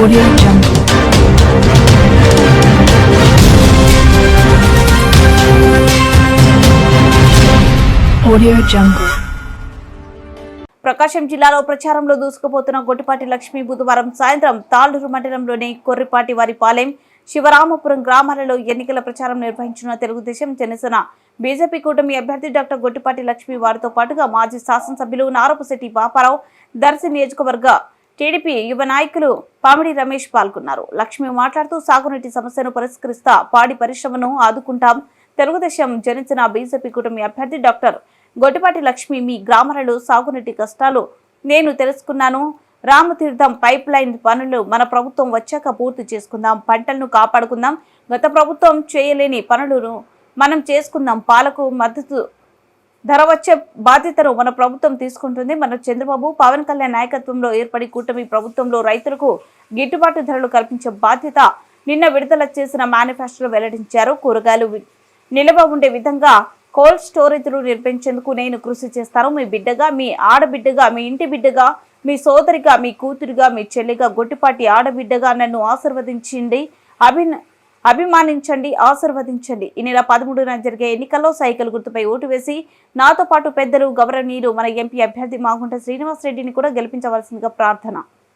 Audio Jungle. Audio Jungle. ప్రకాశం జిల్లాలో ప్రచారంలో దూసుకుపోతున్న గొట్టిపాటి లక్ష్మి బుధవారం సాయంత్రం తాళ్ళూరు మండలంలోని కొర్రిపాటి వారి పాలెం శివరామపురం గ్రామాలలో ఎన్నికల ప్రచారం నిర్వహించిన తెలుగుదేశం జనసేన బీజేపీ కూటమి అభ్యర్థి డాక్టర్ గొట్టిపాటి లక్ష్మి వారితో పాటుగా మాజీ శాసనసభ్యులు నారపశెట్టి బాపారావు దర్శి నియోజకవర్గ టీడీపీ యువ నాయకులు పామిడి రమేష్ పాల్గొన్నారు. లక్ష్మి మాట్లాడుతూ సాగునీటి సమస్యను పరిష్కరిస్తా పాడి పరిశ్రమను ఆదుకుంటాం. తెలుగుదేశం జనించిన బీజేపీ కూటమి అభ్యర్థి డాక్టర్ గొడ్డిపాటి లక్ష్మి మీ గ్రామాలలో సాగునీటి కష్టాలు నేను తెలుసుకున్నాను. రామతీర్థం పైప్ లైన్ పనులు మన ప్రభుత్వం వచ్చాక పూర్తి చేసుకుందాం పంటలను కాపాడుకుందాం. గత ప్రభుత్వం చేయలేని పనులను మనం చేసుకుందాం. పాలకు మద్దతు ధర వచ్చే బాధ్యతను మన ప్రభుత్వం తీసుకుంటుంది. మన చంద్రబాబు పవన్ కళ్యాణ్ నాయకత్వంలో ఏర్పడి కూటమి ప్రభుత్వంలో రైతులకు గిట్టుబాటు ధరలు కల్పించే బాధ్యత నిన్న విడుదల చేసిన మేనిఫెస్టోలో వెల్లడించారు. కూరగాయలు నిల్వ ఉండే విధంగా కోల్డ్ స్టోరేజ్లు నిర్మించేందుకు నేను కృషి చేస్తాను. మీ బిడ్డగా మీ ఆడబిడ్డగా మీ ఇంటి బిడ్డగా మీ సోదరిగా మీ కూతురిగా మీ చెల్లిగా గొట్టిపాటి ఆడబిడ్డగా నన్ను ఆశీర్వదించండి. అభిన అభిమానించండి ఆశీర్వదించండి. ఈ నెల పదమూడున జరిగే ఎన్నికల్లో సైకిల్ గుర్తుపై ఓటు వేసి నాతో పాటు పెద్దలు గౌరవనీయులు మన ఎంపీ అభ్యర్థి మాగుంట శ్రీనివాస్ రెడ్డిని కూడా గెలిపించవలసిందిగా ప్రార్థన.